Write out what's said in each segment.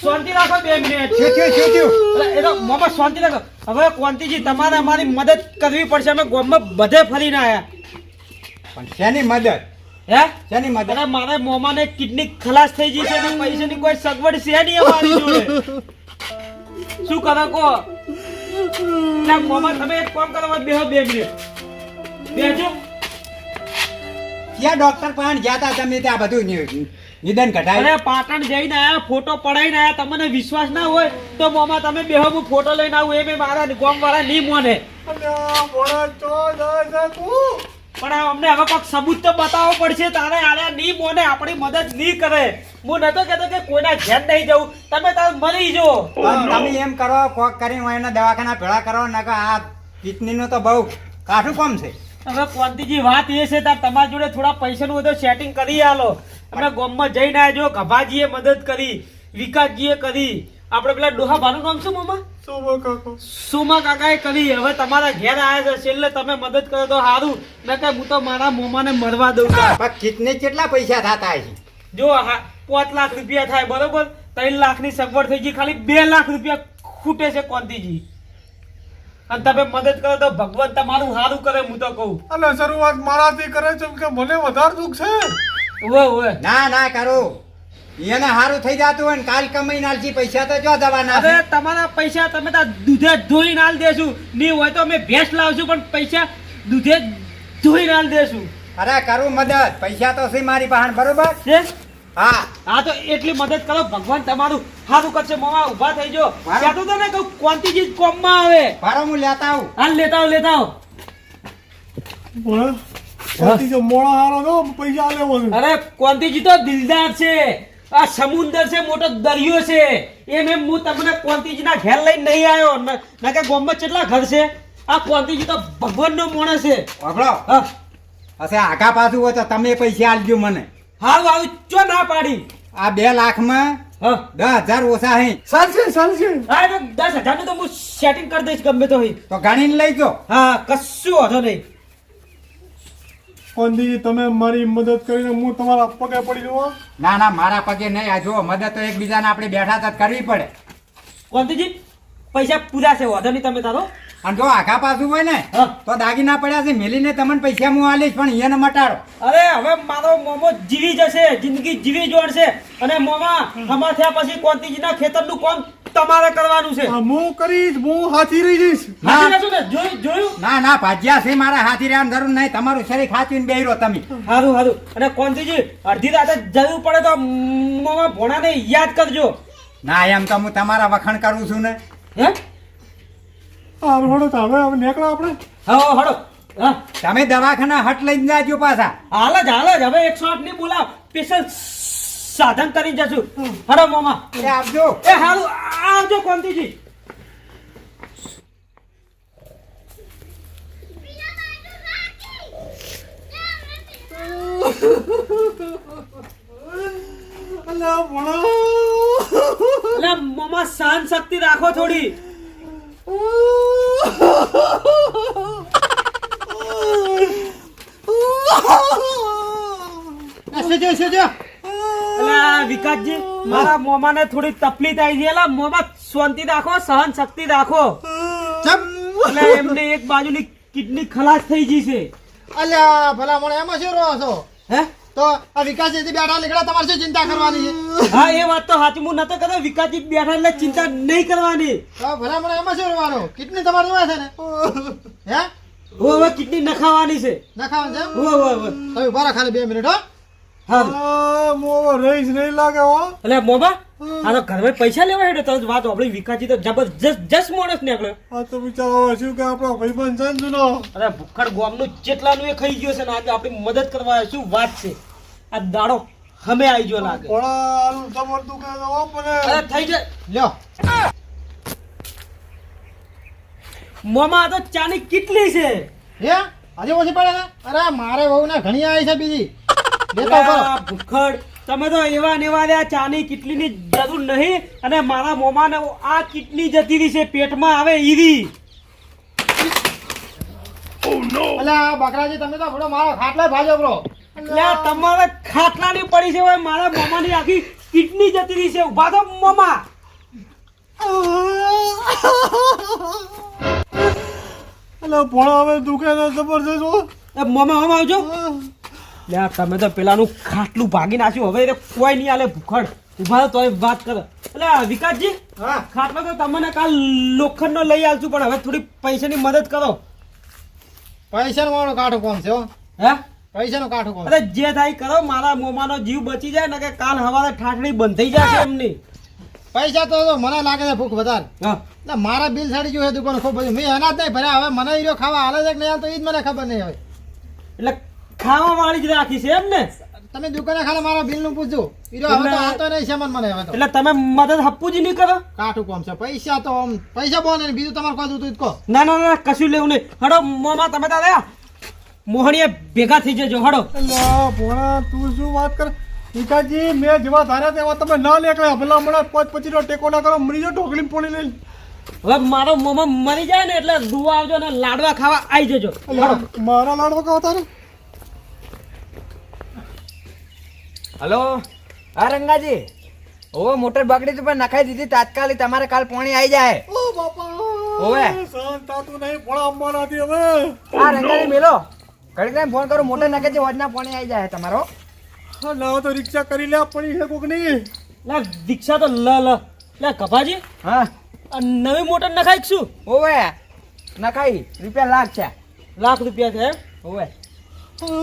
શાંતિ રાખો બે મિનિટ. શું થયું શું થયું. લે, એ તો મોમાં શાંતિ રાખો. હવે કોંતીજી તમારે અમારી મદદ કરવી પડશે. અમે ગામમાં બધે ફરીને આયા. પણ શેની મદદ? હે? શેની મદદ? અરે મારે મોમાને કિડની ખલાસ થઈ ગઈ છે ને પૈસાની કોઈ સગવડ છે નહીં અમારી જોડે. શું કરો કો? મોમા તમે એક કામ કરો બે મિનિટ. બેજો ક્યાં ડોક્ટર પાસે ગયા તા? તમે ત્યાં બધું નિ- નિદાન કઢાય. અરે પાટણ જઈને આયા ફોટો પડાઈને આયા. તમને વિશ્વાસ ના હોય તો મોમાં તમે બેહો હું ફોટો લઈને આવું. એમ મારા ગોમ વાળા નહીં મોને પણ અમને હવે કોઈક સબૂત તો બતાવવો પડશે. તારે આને નહીં મોને આપણી મદદ નહીં કરે. હું નતો કહેતો કે કોઈના ઘેર નહીં જવું તમે તાર મરી જો. તમે એમ કરો કોક કરીને હું એના દવાખાના ભેળા કરો નકર આ કિડનીનું તો બહુ કાઠું કોમ છે. હવે કોંતીજી વાત એ છે તાર તમારી જોડે થોડા પૈસાનું બધું સેટિંગ કરી આલો. અમે ગોમમાં જઈને આવ્યા જો ગભાજીએ મદદ કરી વિકાસજીએ કરી. આપણે પેલા ડોહા ભાનું નામ શું મામા? સુમા કાકાએ કરી. હવે તમારા ઘેર આવ્યા છે છેલ્લે તમે મદદ કરો તો સારું મેં હું તો મારા મોમાને મળવા દઉં છું. કેટલા પૈસા થતા છે જો હા પાંચ લાખ રૂપિયા થાય બરોબર? ત્રણ લાખની સગવડ થઈ ગઈ ખાલી બે લાખ રૂપિયા ખૂટે છે કોંતીજી અને તમે મદદ કરો તો ભગવાન તમારું સારું કરે હું તો કહું. અને શરૂઆત મારાથી કરે છે કે મને વધારે દુઃખ છે? ઓવે ઓવે ના ના કરો. એને સારું થઈ જતું હોય ને કાલ કમાઈ નાલજી પૈસા તો જો દવાના અરે તમારા પૈસા તમે તો દૂધે ધોઈ નાલ દેશું. નહીં હોય તો અમે ભેંસ લાવશું પણ પૈસા દૂધે ધોઈ નાલ દેશું. અરે કરું મદદ. પૈસા તો છે મારી પાસે બરોબર? છે? હા. હા તો એટલી મદદ કરો ભગવાન તમારું સારું કરશે. મોમાં ઊભા થઈ જો ત્યાં તો તને કહું કોંતીજી જ કોમમાં આવે. ભારો હું લેતા આવું. હાલ લેતા આવો લેતા આવો. અરે કોંતીજી તો દિલદાર છે. આ સમુદ્ર છે મોટો દરિયો છે. એમ એમ હું તમને કોંતીજીના ઘેર લઈને નહીં આવ્યો. ન- કે ગોમમાં કેટલા ઘર છે? આ કોંતીજી તો ભગવાનનો માણસ છે. હશે આગા પાછું હોય તો તમે પૈસા આલજો મને. હારું આવું ચો ના પાડી? આ બે લાખમાં હા. દસ હજાર ઓછા હે. ચાલશે ચાલશે હા દસ હજાર તો હું સેટિંગ કરી દઈશ ગમે તો તો ગણીને લઈ ગયો. હા કશું વાંધો નહીં. કોંદીજી તમે મારી મદદ કરીને હું તમારા પગે પડી જવા ના ના મારા પગે નહીં. આ જો મદદ તો એકબીજાને આપણે બેઠા તો કરવી પડે. કોંતીજી પૈસા પૂરા છે વાંધો નહીં તમે તારો. અને જો આખા પાછું હોય ને. તો દાગીના પડ્યા છે. મેલીને તમને પૈસા હું આલીશ પણ એને મટાડો. અરે હવે મારો મોમો જીવી જશે જિંદગી જીવી જોડશે. અને મોમા હમા થયા પછી કોંતીજીના ખેતરનું કોમ તમારે કરવાનું છે. હું કરીશ હું હાથી રહી જઈશ? જોયું જોયું? ના ના ભાજ્યા છે મારા હાથી રહેવાની જરૂર નહીં. તમારું શરીર ખાચીને બેહી તમે. સારું સારું અને કોંતીજી અડધી રાતે જરૂર પડે તો મોમા ભોણાને યાદ કરજો. ના એમ તો હું તમારા વખાણ કરું છું ને. હે? હા હળો તો હવે હવે નીકળો આપણે. હા હડો હા તમે દવાખાના હટ લઈને જાજો પાછા. હાલ જ હાલ જ. હવે એકસો આઠની બોલાવ. સ્પેશિયલ સાધન કરી જશું. હરો મોમા. એ આપજો એ હારું આવજો કોંતીજી એટલે સહન શક્તિ રાખો થોડી. સેજો સેજો. એટલે વિકાસજી મારા મોમાને થોડી તકલીફ આવી છે એટલે મોમા શાંતિ રાખો સહન શક્તિ રાખો એટલે એમને એક બાજુની કિડની ખલાસ થઈ ગઈ છે. અલ્યા ભલા મને એમાં શું રહો છો? હે? તો આ વિકાસ બેઠા નીકળ્યા તમારે શું ચિંતા કરવાની છે? હા એ વાત તો સાચી હું નતો કહેતો વિકાસજી બેઠા એટલે ચિંતા નહીં કરવાની. ભલા મને એમાં શું રહેવાનું? કિડની તમારી જોવા છે ને? હે? હવે કિડની નખાવાની છે. નખાવાની છે હવે તમે ઊભા ખાલી બે મિનિટ હો. હા. મોવો રહીશ નહીં લાગે હો. એટલે મોબા આ તો ઘરમાં પૈસા લેવા હેડે તો વાત આપણી વિકાસજી તો જબરજસ્ત જસ માણસ નીકળ્યો આ તો બિચારો શું કે આપણો ભાઈબંધ છે જુનો જૂનો. અરે ભૂખડ ગોમનું જેટલાનું એ ખાઈ ગયો છે ને આજે આપણી મદદ કરવા શું વાત છે? આ દાડો હમે આવી ગયો લાગે. ભણા આલું સમર દુખે તો પણ અરે થઈ જાય. લ્યો. મોમાં તો ચાની કેટલી છે. હે આજે ઓછી પડે ને? અરે મારે બહુ ને ઘણી આવી છે બીજી. લેતો ભૂખડ તમે તો એવા ને એવા ચાની કેટલીની જરૂર નહીં અને મારા મોમાં ને આ કેટલી જતી રહી છે પેટમાં આવે ઈરી. અલ્યા બકરાજી તમે તો થોડો મારો ખાટલા ભાજો બ્રો. એટલે તમારે ખાટલાની પડી છે હવે મારા મોમાની આખી કિડની જતી રહી છે. ઊભા તો મોમા. એટલે ભોળા હવે દુખે ને જબરજસ્ત હો. એ મોમા મોમા આવજો. લે તમે તો પેલાનું ખાટલું ભાગી નાખ્યું. હવે એને કોઈ નહીં આલે ભૂખડ. ઊભા તો તોય વાત કરો. એટલે વિકાસજી હા. ખાટલો તો તમને કાલ લોખંડનો લઈ આવશું પણ હવે થોડી પૈસાની મદદ કરો. પૈસાનું મારું કાઠું કોણ છે હે? પૈસાનું કાઠું કોણ? અરે જે થાય કરો. મારા મોમાનો જીવ બચી જાય ને કે કાલ હવારે ઠાઠડી બંધ થઈ જશે એમની. પૈસા તો મને લાગે છે ભૂખ વધારે. એટલે મારા બિલ સાડી ગયું છે દુકાન ખૂબ મેં એના જ નહીં ભર્યા. હવે મને હીરો ખાવા હાલે છે કે નહીં તો એ જ મને ખબર નહીં હોય. એટલે ખાવા વાળી જ રાખી છે એમ ને તમે દુકાને ખાલી મારા બિલનું પૂછજો. હીરો હવે તો નહીં છે મને મને હવે એટલે તમે મદદ હપ્પુજી નહીં કરો? કાઠું કોમ છે. પૈસા તો આમ પૈસા બોલે ને બીજું તમારે કોઈ જોતું કહો. ના ના ના કશું લેવું નહીં. હડો મોમાં તમે તારે મોહણીએ ભેગા થઈ જજો. હડો. એટલે તું શું વાત કર વિકાસજી મેં જેવા ધાર્યા તેવા તમે ના નીકળ્યા. ભલા હમણાં પાંચ પચીનો ટેકો ના કરો મરી જાઓ ઢોકળી પોણી લઈને. હવે મારો મોમા મરી જાય ને એટલે દુવા આવજો ને લાડવા ખાવા આવી જજો. મારા લાડવા ખાવા તારે? હલો? હા રંગાજી. ઓ મોટર બગડી તો પણ નખાઈ દીધી. તાત્કાલિક તમારે કાલ પાણી આવી જાય. ઓ બાપા ઓવે. થાતું નહીં ભોળા અંબાનાથી હવે. આ રંગાજી મેલો. ઘડીક ફોન કરો મોટર નાખે છે હોજના પાણી આવી જાય તમારો. લાવો તો રિક્ષા કરી લે પડી છે કોક નહીં લા રિક્ષા તો લ લ. લે કપાજી હા? નવી મોટર નખાઈ શું? ઓવે નખાઈ રૂપિયા લાખ છે. લાખ રૂપિયા છે? ઓવે હવે.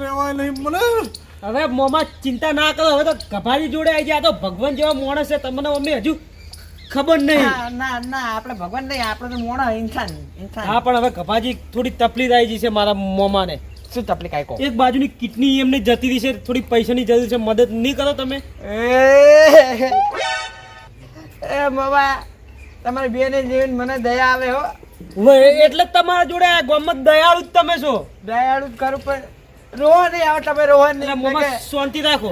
રેવાય નહીં મને હવે મોમાં ચિંતા ના કરો હવે તો કપાજી જોડે આવી ગયા તો ભગવાન જેવા માણસ છે તમને મમ્મી હજુ ખબર નહીં. ના ના ના આપણે ભગવાન નહીં આપણે તો મોણા ઇન્સાન ઇન્સાન હા પણ હવે કપાજી થોડી તકલીફ આવી ગઈ છે મારા મોમાને. શું તકલીફ આઈ કહો એક બાજુની કિડની એમને જતી રહી છે થોડી પૈસાની જરૂર છે મદદ નહીં કરો તમે. એ બાબા તમારી બેને જીવન મને દયા આવે હો. એટલે તમારા જોડે આ ગામમાં દયાળુ જ તમે છો. દયાળુ જ કરું પણ રોવા નહીં આવે તમે રોવા નહીં. મોમાં શાંતિ રાખો.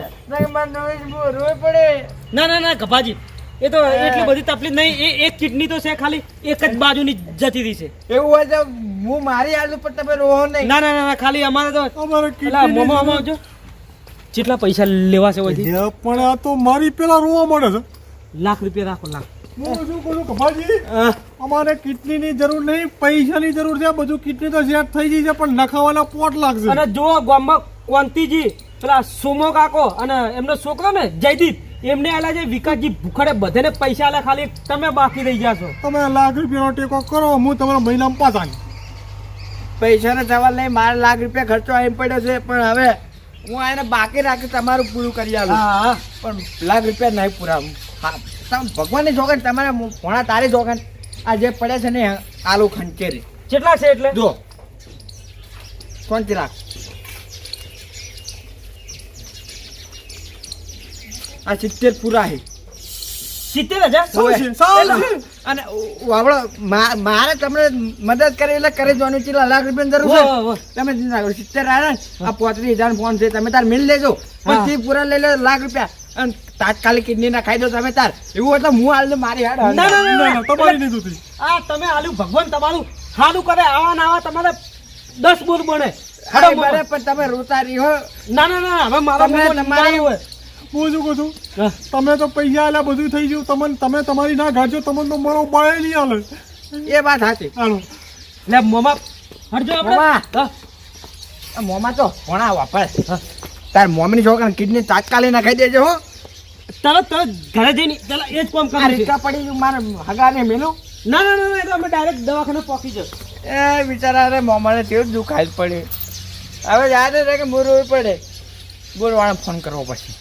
રોઈ પડે. ના ના ના કપાજી એ તો એટલી બધી તકલીફ નહીં એ એક કિડની તો છે ખાલી એક જ બાજુની જતી રહી છે. એવું હોય તો હું મારી હાલું પણ તમે રોવો નહીં. ના ના ના ખાલી અમારે તો અમારે કેટલા મોમો મોમો જો. કેટલા પૈસા લેવા છે હોય જે પણ આ તો મારી પેલા રોવા મળે છે. લાખ રૂપિયા રાખો લાખ. હું શું કહું અમારે કિડનીની જરૂર નહીં પૈસાની જરૂર છે. બધું કિડની તો સેટ થઈ ગઈ છે પણ નખાવાના પોટ લાગશે. અને જો ગામમાં કોંતીજી પેલા સોમો કાકો અને એમનો છોકરો ને જયદીપ એમને આલા વિકાસજી ભૂખડે બધાને પૈસા આલે ખાલી તમે બાકી રહી ગયા છો. તમે લાખ રૂપિયાનો ટેકો કરો હું તમારા મહિનામાં પાછા. પૈસાનો સવાલ નહીં મારે લાખ રૂપિયા ખર્ચો આવી પડ્યો છે પણ હવે હું એને બાકી રાખી તમારું પૂરું કરી આવું હા પણ લાખ રૂપિયા નહીં પૂરા હા તમે ભગવાનની જોગન તમારે ભોણા તારી જોગન. આ જે પડે છે ને આલુ ખંચેરી. કેટલા છે એટલે? જો. ત્રણથી રાખ આ સિત્તેર પૂરા છે સિત્તેર હજાર. અને વાવડો મારે તમને મદદ કરે એટલે કરી જોવાનું છે લાખ રૂપિયાની જરૂર. છે. તમે ચિંતા કરો સિત્તેર આ પોત્રીસ હજાર ફોન છે તમે તાર મિલ લેજો. તે પૂરા લઈ લે લાખ રૂપિયા. અને તાત્કાલિક કિડની ના ખાઈ દો તમે તાર. એવું એટલે હું હાલ મારી હાડ તમારી આ તમે આલુ ભગવાન તમારું સારું કરે આવા ના આવા તમારે દસ બોર બને. પણ તમે રોતા રહ્યો. ના ના ના હવે મારા તમારી- હોય. હું શું કહું છું. તમે તો પૈસા આલ્યા બધું થઈ ગયું. તમને તમે તમારી ના ઘાટજો તમને તો મારો બળે નહીં હાલે એ વાત સાચી. હાલો. લે મોમા હટજો આપણે. મોમા. હા. આ મોમાં તો ઘણા વાપરે તાર મોમની છોકરા કિડની તાત્કાલિક ના ખાઈ દેજો હો. તરત તરત ઘરે જઈને પેલા એ જ કામ કરે કરવું રીક્ષા પડી ગયું મારે હગાને મેલું. ના ના ના એ તો અમે ડાયરેક્ટ દવાખાને પહોંચી જશું. એ બિચારા રે મોમાને તેવું જ દુખાય જ પડે હવે યાદ રહે કે મુરવું પડે. બોલવાળા ફોન કરવો પછી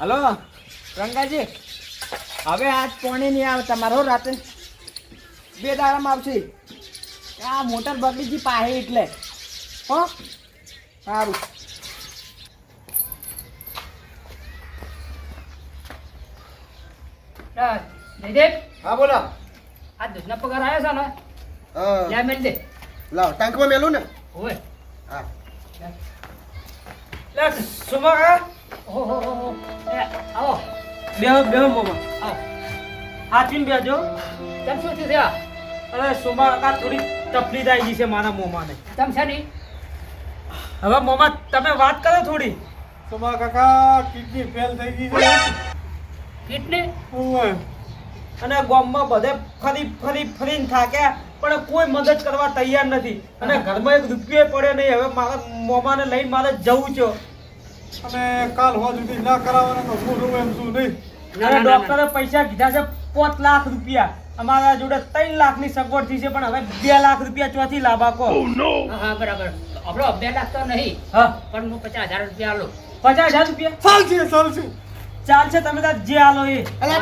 હલો રંગાજી હવે આજ પોણી નહીં આવે તમારો રાતે બે દાડામાં આવશે. આ મોટર બગડીજી પાહે એટલે. હો? સારું. જયદેવ? હા બોલો. આ દસના પગાર આવ્યો છે ને લે મેલ દે. લાવ ટાંકમાં મેલું ને? હોય હા. લે. સુમા ઓહો આવો. બેહો બેહો મોમાં આવો શું થયું છે? આ? અરે સુમા કાકા થોડી તકલીફ આવી ગઈ છે મારા મોમાને. કેમ છે હવે મોમાં તમે વાત કરો થોડી. તમારા કાકા કિડની ફેલ થઈ ગઈ છે. કિડની? ઓવે. અને ગામમાં બધે ફરી ફરી ફરીને થાક્યા પણ કોઈ મદદ કરવા તૈયાર નથી. અને ઘરમાં એક રૂપિયો પડ્યો નહીં. હવે મારા મોમાને લઈને મારે જવું છે. અને કાલ હોવા સુધી ના કરાવવાનું તો શું જોવું એમ શું નહીં? અને ના, ના, ડોક્ટરે પૈસા કીધા છે પાંચ લાખ રૂપિયા. અમારા જોડે ત્રણ લાખની સગવડ થઈ છે પણ હવે બે લાખ રૂપિયા ચોથી લાભ આપો. હા હા બરાબર. આપણો બે લાખ તો નહીં હા. પણ હું પચાસ હજાર રૂપિયા આલું. પચાસ હજાર રૂપિયા? ચાલશે ચાલશે. ચાલશે તમે જે આલો એ. અલા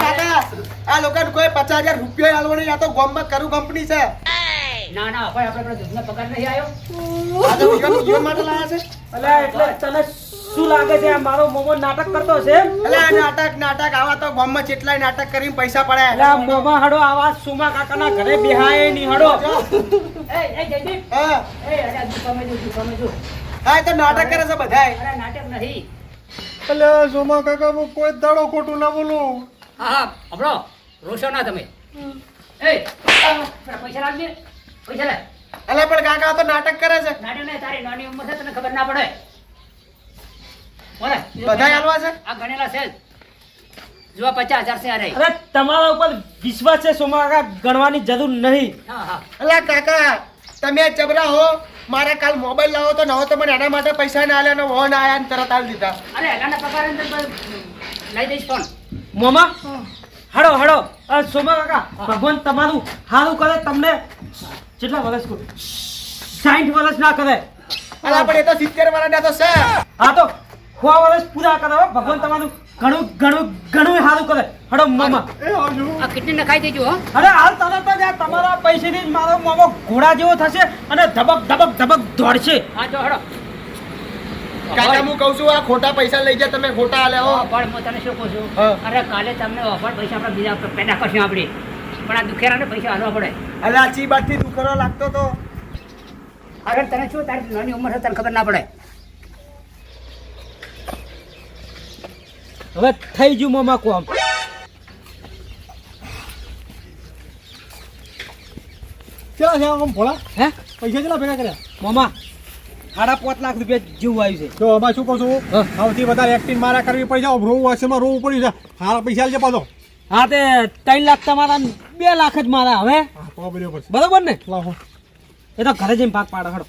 આ લોકોને કોઈ પચાસ હજાર રૂપિયા આલવો નહીં આ તો ગોમમાં કરું કંપની છે. ના ના ભાઈ આપણે દૂધનો પગાર નહીં આવ્યો આ તો માટે લાયા છે. અલ્યા એટલે તને શું લાગે છે? આ મારો મોમો નાટક કરતો છે? આ નાટક નાટક. આવા તો ગામમાં જેટલાય નાટક કરીને પૈસા પડે. અલ્યા મોમા હડો આવા સુમા કાકાના ઘરે બેહાયની હડો. એ એ જયદીપ. હા. એ અરે આ જો દુકાને જો. હા તો નાટક કરે છે બધાય. અરે નાટક નહીં. એટલે સુમા કાકા હું કોઈ દાડો ખોટું ના બોલું. હા હા હમણો રોશો ના તમે. એ પૈસા લાગજે પૈસા લે. એટલે પણ કાકા તો નાટક કરે છે. નાટક નહીં તારી નાની ઉંમર છે તને ખબર ના પડે. બોલે બધાય છે? આ ગણેલા છે જો. પચાસ હજાર છે અરે. અરે તમારા ઉપર વિશ્વાસ છે સોમા કાકા ગણવાની જરૂર નહીં. હા હા. અલા કાકા તમે જબરા હો મારે કાલ મોબાઈલ લાવો તો નવો તો મને એના માટે પૈસા ના આલ્યા ને વહો આયા ને તરત આલી દીધા. અરે એલાના પગાર અંદર લઈ દઈશ ફોન. મોમા હડો હડો. સોમા કાકા ભગવાન તમારું સારું કરે તમને કેટલા વર્ષ સાઠ વર્ષ ના કરે. અલા પણ એ તો સિત્તેર વાળા તો છે. હા તો સો વર્ષ પૂરા કરે ભગવાન તમારું ઘણું ઘણું ઘણું સારું કરે. હડો મામા એ આ કિડની નખાઈ દેજો હો. અરે હાલ તરત જ આ તમારા પૈસેથી જ મારો મામો ઘોડા જેવો થશે અને ધબક ધબક ધબક દોડશે. હા જો હડો. કાકા હું કહું છું આ ખોટા પૈસા લઈ જાય તમે ખોટા આલ્યા હો. પણ હું તને શું કહું છું? અરે કાલે તમને ઓફર પૈસા આપણે બીજા પેદા કરશું આપણે. પણ આ દુખેરાને પૈસા હાલવા પડે. અલા ચી બાટથી દુખરો લાગતો તો. અરે તને શું તારી નાની ઉંમર છે તને ખબર ના પડે. હવે થઈ ગયું મમા કોમ. ચલા છે આમ ભોળા? હે? પૈસા ચલા ભેગા કર્યા? મમા સાડા પાંચ લાખ રૂપિયા જેવું આવ્યું છે. તો અમારે શું કહું છું? સૌથી વધારે એક્ટિંગ મારા કરવી પડી જાવ રોવું હશે માં રોવું પડ્યું છે. હારા પૈસા લેજે પાછો. હા તે ત્રણ લાખ તમારા બે લાખ જ મારા હવે. બરાબર ને? એ તો ઘરે જઈને ભાગ પાડો હડો.